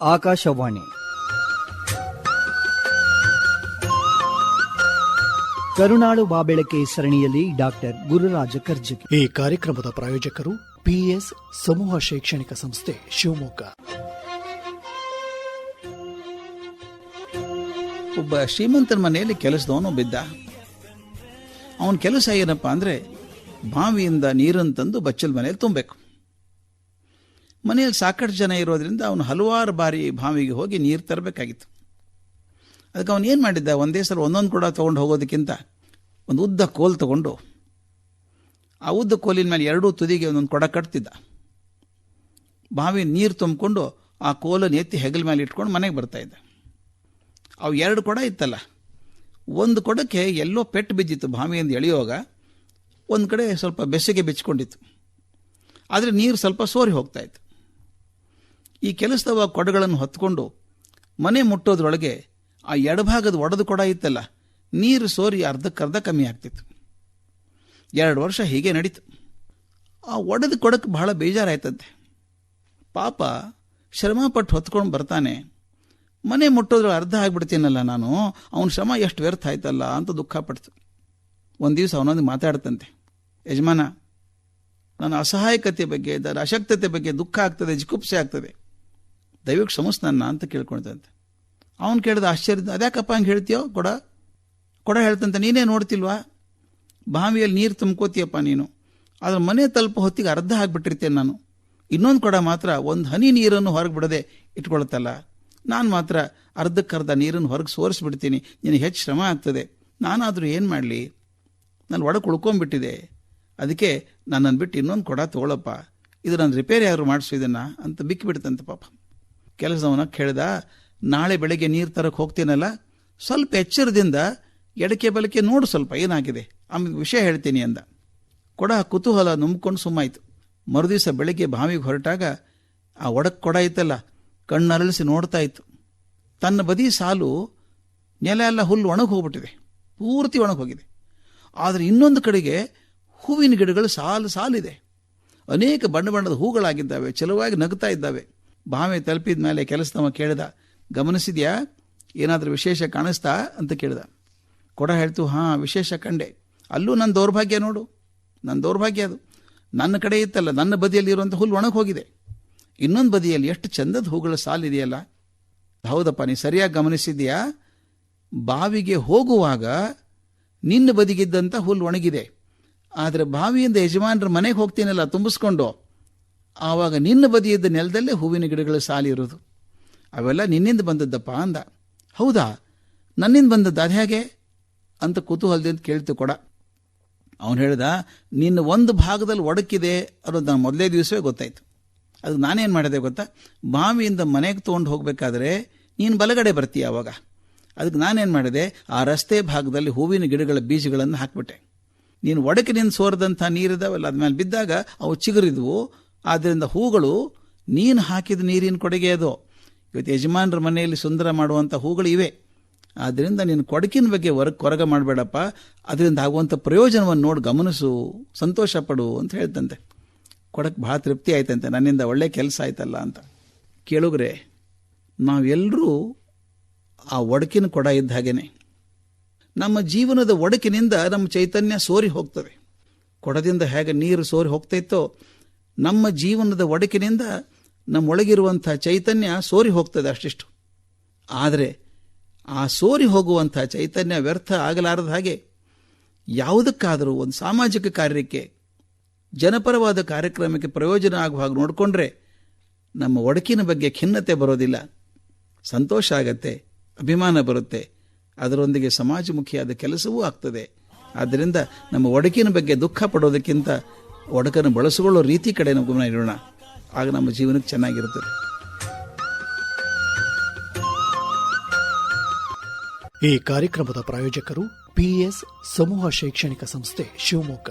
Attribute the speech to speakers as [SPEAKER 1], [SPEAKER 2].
[SPEAKER 1] ಆಕಾಶವಾಣಿ. ಕರುಣಾಳು ಬಾಬೆಳಕೆ ಸರಣಿಯಲ್ಲಿ ಡಾಕ್ಟರ್ ಗುರುರಾಜ ಕರ್ಜಗಿ
[SPEAKER 2] ಈ ಕಾರ್ಯಕ್ರಮದ ಪ್ರಾಯೋಜಕರು ಪಿಎಸ್ ಸಮೂಹ ಶೈಕ್ಷಣಿಕ ಸಂಸ್ಥೆ ಶಿವಮೊಗ್ಗ.
[SPEAKER 3] ಒಬ್ಬ ಶ್ರೀಮಂತರ ಮನೆಯಲ್ಲಿ ಕೆಲಸದವನು ಬಿದ್ದ ಅವನ ಕೆಲಸ ಏನಪ್ಪಾ ಅಂದ್ರೆ ಬಾವಿಯಿಂದ ನೀರನ್ನು ತಂದು ಬಚ್ಚಲ್ ಮನೆಯಲ್ಲಿ ತುಂಬಬೇಕು. ಮನೆಯಲ್ಲಿ ಸಾಕಷ್ಟು ಜನ ಇರೋದ್ರಿಂದ ಅವನು ಹಲವಾರು ಬಾರಿ ಬಾವಿಗೆ ಹೋಗಿ ನೀರು ತರಬೇಕಾಗಿತ್ತು. ಅದಕ್ಕೆ ಅವನು ಏನು ಮಾಡಿದ್ದ? ಒಂದೇ ಸಲ ಒಂದೊಂದು ಕೂಡ ತೊಗೊಂಡು ಹೋಗೋದಕ್ಕಿಂತ ಒಂದು ಉದ್ದ ಕೋಲ್ ತಗೊಂಡು ಆ ಉದ್ದ ಕೋಲಿನ ಮೇಲೆ ಎರಡೂ ತುದಿಗೆ ಒಂದೊಂದು ಕೊಡ ಕಟ್ತಿದ್ದ. ಬಾವಿ ನೀರು ತುಂಬಿಕೊಂಡು ಆ ಕೋಲನ್ನು ಎತ್ತಿ ಹೆಗಲ ಮೇಲೆ ಇಟ್ಕೊಂಡು ಮನೆಗೆ ಬರ್ತಾ ಇದ್ದ. ಅವು ಎರಡು ಕೊಡ ಇತ್ತಲ್ಲ. ಒಂದು ಕೊಡಕ್ಕೆ ಎಲ್ಲೋ ಪೆಟ್ಟು ಬಿದ್ದಿತ್ತು ಬಾವಿಯಿಂದ ಎಳೆಯುವಾಗ. ಒಂದು ಕಡೆ ಸ್ವಲ್ಪ ಬೆಸಿಗೆ ಬಿಚ್ಚಿಕೊಂಡಿತ್ತು ಆದರೆ ನೀರು ಸ್ವಲ್ಪ ಸೋರಿ ಹೋಗ್ತಾ ಇತ್ತು. ಈ ಕೆಲಸದವ ಕೊಡಗಳನ್ನು ಹೊತ್ಕೊಂಡು ಮನೆ ಮುಟ್ಟೋದ್ರೊಳಗೆ ಆ ಎಡಭಾಗದ ಒಡೆದು ಕೊಡ ಇತ್ತಲ್ಲ, ನೀರು ಸೋರಿ ಅರ್ಧಕ್ಕರ್ಧ ಕಮ್ಮಿ ಆಗ್ತಿತ್ತು. ಎರಡು ವರ್ಷ ಹೀಗೆ ನಡೀತು. ಆ ಒಡೆದ ಕೊಡಕ್ಕೆ ಬಹಳ ಬೇಜಾರಾಯ್ತಂತೆ. ಪಾಪ ಶ್ರಮಪಟ್ಟು ಹೊತ್ಕೊಂಡು ಬರ್ತಾನೆ, ಮನೆ ಮುಟ್ಟೋದ್ರ ಅರ್ಧ ಆಗಿಬಿಡ್ತೀನಲ್ಲ ನಾನು, ಅವನ ಶ್ರಮ ಎಷ್ಟು ವ್ಯರ್ಥ ಆಯ್ತಲ್ಲ ಅಂತ ದುಃಖ ಪಡ್ತು. ಒಂದು ದಿವಸ ಅವನೊಂದು ಮಾತಾಡ್ತಂತೆ, ಯಜಮಾನ, ನನ್ನ ಅಸಹಾಯಕತೆ ಬಗ್ಗೆ, ಅದರ ಅಶಕ್ತತೆ ಬಗ್ಗೆ ದುಃಖ ಆಗ್ತದೆ ಜಿಕುಪ್ಸೆ ಆಗ್ತದೆ. ಕ್ಷಮಿಸ್ ನನ್ನ ಅಂತ ಕೇಳ್ಕೊಳ್ತಂತೆ. ಅವನು ಕೇಳಿದ ಆಶ್ಚರ್ಯ ಅದ್ಯಾಕಪ್ಪ ಹಂಗೆ ಹೇಳ್ತೀಯೋ? ಕೊಡ. ಕೊಡ ಹೇಳ್ತಂತೆ. ನೀನೇ ನೋಡ್ತಿಲ್ವಾ? ಬಾವಿಯಲ್ಲಿ ನೀರು ತುಂಬ್ಕೋತೀಯಪ್ಪ ನೀನು. ಆದ್ರೆ ಮನೆ ತಲುಪೋ ಹೊತ್ತಿಗೆ ಅರ್ಧ ಹಾಕ್ಬಿಟ್ಟಿರ್ತೇನೆ ನಾನು. ಇನ್ನೊಂದು ಕೊಡ ಮಾತ್ರ ಒಂದು ಹನಿ ನೀರನ್ನು ಹೊರಗೆ ಬಿಡದೆ ಇಟ್ಕೊಳ್ತಲ್ಲ. ನಾನು ಮಾತ್ರ ಅರ್ಧಕ್ಕರ್ಧ ನೀರನ್ನು ಹೊರಗೆ ಸೋರಿಸ್ಬಿಡ್ತೀನಿ. ನಿನಗೆ ಹೆಚ್ಚು ಶ್ರಮ ಆಗ್ತದೆ. ನಾನಾದರೂ ಏನು ಮಾಡಲಿ? ನಾನು ಒಳಗೆ ಉಳ್ಕೊಂಬಿಟ್ಟಿದೆ. ಅದಕ್ಕೆ ನನ್ನನ್ನು ಬಿಟ್ಟು ಇನ್ನೊಂದು ಕೊಡ ತಗೊಳಪ್ಪ. ಇದು ನಾನು ರಿಪೇರಿ ಯಾರು ಮಾಡಿಸು ಇದನ್ನು ಅಂತ ಬಿಕ್ಕಿಬಿಡ್ತಂತೆ ಪಾಪ. ಕೆಲಸವನ್ನ ಕೇಳ್ದ, ನಾಳೆ ಬೆಳಗ್ಗೆ ನೀರು ತರಕ್ಕೆ ಹೋಗ್ತೀನಲ್ಲ, ಸ್ವಲ್ಪ ಎಚ್ಚರದಿಂದ ಎಡಕೆ ಬಲಕೆ ನೋಡು ಸ್ವಲ್ಪ ಏನಾಗಿದೆ. ಆಮೇಲೆ ವಿಷಯ ಹೇಳ್ತೀನಿ ಅಂದ. ಕೊಡ ಕುತೂಹಲ ನುಮ್ಕೊಂಡು ಸುಮ್ಮಾಯಿತು. ಮರುದಿವಸ ಬೆಳಗ್ಗೆ ಬಾವಿಗೆ ಹೊರಟಾಗ ಆ ಒಡಕ್ಕೆ ಕೊಡ ಇತ್ತಲ್ಲ ಕಣ್ಣರಳಿಸಿ ನೋಡ್ತಾ ಇತ್ತು. ತನ್ನ ಬದಿ ಸಾಲು ನೆಲ ಎಲ್ಲ ಹುಲ್ಲು ಒಣಗಿ ಹೋಗ್ಬಿಟ್ಟಿದೆ. ಪೂರ್ತಿ ಒಣಗಿ ಹೋಗಿದೆ. ಆದರೆ ಇನ್ನೊಂದು ಕಡೆಗೆ ಹೂವಿನ ಗಿಡಗಳು ಸಾಲು ಸಾಲಿದೆ. ಅನೇಕ ಬಣ್ಣ ಬಣ್ಣದ ಹೂಗಳಾಗಿದ್ದಾವೆ, ಚಲುವಾಗಿ ನಗ್ತಾ ಇದ್ದಾವೆ. ಬಾವಿ ತಲುಪಿದ ಮೇಲೆ ಕೆಲಸದವ ಕೇಳಿದ, ಗಮನಿಸಿದ್ಯಾ? ಏನಾದರೂ ವಿಶೇಷ ಕಾಣಿಸ್ತಾ? ಅಂತ ಕೇಳಿದ. ಕೊಡ ಹೇಳ್ತು, ಹಾಂ, ವಿಶೇಷ ಕಂಡೆ. ಅಲ್ಲೂ ನನ್ನ ದೌರ್ಭಾಗ್ಯ ನೋಡು. ನನ್ನ ದೌರ್ಭಾಗ್ಯ ಅದು. ನನ್ನ ಕಡೆ ಇತ್ತಲ್ಲ, ನನ್ನ ಬದಿಯಲ್ಲಿ ಇರುವಂಥ ಹುಲ್ಲು ಒಣಗಿ ಹೋಗಿದೆ ಇನ್ನೊಂದು ಬದಿಯಲ್ಲಿ ಎಷ್ಟು ಚಂದದ ಹೂಗಳ ಸಾಲಿದೆಯಲ್ಲ. ಹೌದಪ್ಪ, ನೀ ಸರಿಯಾಗಿ ಗಮನಿಸಿದ್ಯಾ? ಬಾವಿಗೆ ಹೋಗುವಾಗ ನಿನ್ನ ಬದಿಗಿದ್ದಂಥ ಹುಲ್ಲು ಒಣಗಿದೆ. ಆದರೆ ಬಾವಿಯಿಂದ ಯಜಮಾನರ ಮನೆಗೆ ಹೋಗ್ತೀನಲ್ಲ, ತುಂಬಿಸ್ಕೊಂಡು. ಆವಾಗ ನಿನ್ನ ಬದಿಯಿದ್ದ ನೆಲದಲ್ಲೇ ಹೂವಿನ ಗಿಡಗಳು ಸಾಲಿ ಇರೋದು ಅವೆಲ್ಲ ನಿನ್ನಿಂದ ಬಂದದ್ದಪ್ಪ ಅಂದ. ಹೌದಾ? ನನ್ನಿಂದ ಬಂದದ್ದು ಅದು ಹೇಗೆ? ಅಂತ ಕುತೂಹಲದಿಂದ ಕೇಳ್ತು ಕೊಡ. ಅವನು ಹೇಳ್ದ, ನಿನ್ನ ಒಂದು ಭಾಗದಲ್ಲಿ ಒಡಕಿದೆ ಅನ್ನೋದು ನಾನು ಮೊದಲೇ ದಿವಸವೇ ಗೊತ್ತಾಯ್ತು. ಅದಕ್ಕೆ ನಾನೇನು ಮಾಡಿದೆ ಗೊತ್ತಾ? ಬಾವಿಯಿಂದ ಮನೆಗೆ ತೊಗೊಂಡು ಹೋಗಬೇಕಾದ್ರೆ ನೀನು ಬಲಗಡೆ ಬರ್ತೀಯ ಅವಾಗ. ಅದಕ್ಕೆ ನಾನೇನು ಮಾಡಿದೆ? ಆ ರಸ್ತೆ ಭಾಗದಲ್ಲಿ ಹೂವಿನ ಗಿಡಗಳ ಬೀಜಗಳನ್ನು ಹಾಕಿಬಿಟ್ಟೆ. ನೀನು ಒಡಕಿನಿಂದ ಸೋರದಂಥ ನೀರಿದಾವಲ್ಲ, ಅದ್ಮೇಲೆ ಬಿದ್ದಾಗ ಅವು ಚಿಗುರಿದ್ವು. ಆದ್ದರಿಂದ ಹೂಗಳು, ನೀನು ಹಾಕಿದ ನೀರಿನ ಕೊಡುಗೆ ಅದು. ಇವತ್ತು ಯಜಮಾನರ ಮನೆಯಲ್ಲಿ ಸುಂದರ ಮಾಡುವಂಥ ಹೂಗಳು ಇವೆ. ಆದ್ದರಿಂದ ನೀನು ಕೊಡಕಿನ ಬಗ್ಗೆ ಹೊರಗೆ ಕೊರಗ ಮಾಡಬೇಡಪ್ಪ. ಅದರಿಂದ ಆಗುವಂಥ ಪ್ರಯೋಜನವನ್ನು ನೋಡಿ, ಗಮನಿಸು, ಸಂತೋಷ ಪಡು ಅಂತ ಹೇಳ್ತಂತೆ. ಕೊಡಕ್ಕೆ ಭಾಳ ತೃಪ್ತಿ ಆಯ್ತಂತೆ. ನನ್ನಿಂದ ಒಳ್ಳೆ ಕೆಲಸ ಆಯ್ತಲ್ಲ ಅಂತ. ಕೇಳುಗ್ರೆ ನಾವೆಲ್ಲರೂ ಆ ಒಡಕಿನ ಕೊಡ ಇದ್ದ ಹಾಗೇನೆ. ನಮ್ಮ ಜೀವನದ ಒಡಕಿನಿಂದ ನಮ್ಮ ಚೈತನ್ಯ ಸೋರಿ ಹೋಗ್ತದೆ. ಕೊಡದಿಂದ ಹೇಗೆ ನೀರು ಸೋರಿ ಹೋಗ್ತೈತೋ ನಮ್ಮ ಜೀವನದ ಒಡಕಿನಿಂದ ನಮ್ಮೊಳಗಿರುವಂಥ ಚೈತನ್ಯ ಸೋರಿ ಹೋಗ್ತದೆ ಅಷ್ಟಿಷ್ಟು. ಆದರೆ ಆ ಸೋರಿ ಹೋಗುವಂಥ ಚೈತನ್ಯ ವ್ಯರ್ಥ ಆಗಲಾರದ ಹಾಗೆ ಯಾವುದಕ್ಕಾದರೂ ಒಂದು ಸಾಮಾಜಿಕ ಕಾರ್ಯಕ್ಕೆ, ಜನಪರವಾದ ಕಾರ್ಯಕ್ರಮಕ್ಕೆ ಪ್ರಯೋಜನ ಆಗುವ ಹಾಗೆ ನೋಡಿಕೊಂಡ್ರೆ ನಮ್ಮ ಒಡಕಿನ ಬಗ್ಗೆ ಖಿನ್ನತೆ ಬರೋದಿಲ್ಲ. ಸಂತೋಷ ಆಗತ್ತೆ, ಅಭಿಮಾನ ಬರುತ್ತೆ. ಅದರೊಂದಿಗೆ ಸಮಾಜಮುಖಿಯಾದ ಕೆಲಸವೂ ಆಗ್ತದೆ. ಆದ್ದರಿಂದ ನಮ್ಮ ಒಡಕಿನ ಬಗ್ಗೆ ದುಃಖ ಪಡೋದಕ್ಕಿಂತ ಒಡಕನ್ನು ಬಳಸಿಕೊಳ್ಳೋ ರೀತಿ ಕಡೆ ನಾವು ಗಮನ ಇಡೋಣ. ಆಗ ನಮ್ಮ ಜೀವನಕ್ಕೆ ಚೆನ್ನಾಗಿರುತ್ತದೆ
[SPEAKER 2] ಈ ಕಾರ್ಯಕ್ರಮದ ಪ್ರಾಯೋಜಕರು ಪಿಎಸ್ ಸಮೂಹ ಶೈಕ್ಷಣಿಕ ಸಂಸ್ಥೆ ಶಿವಮೊಗ್ಗ.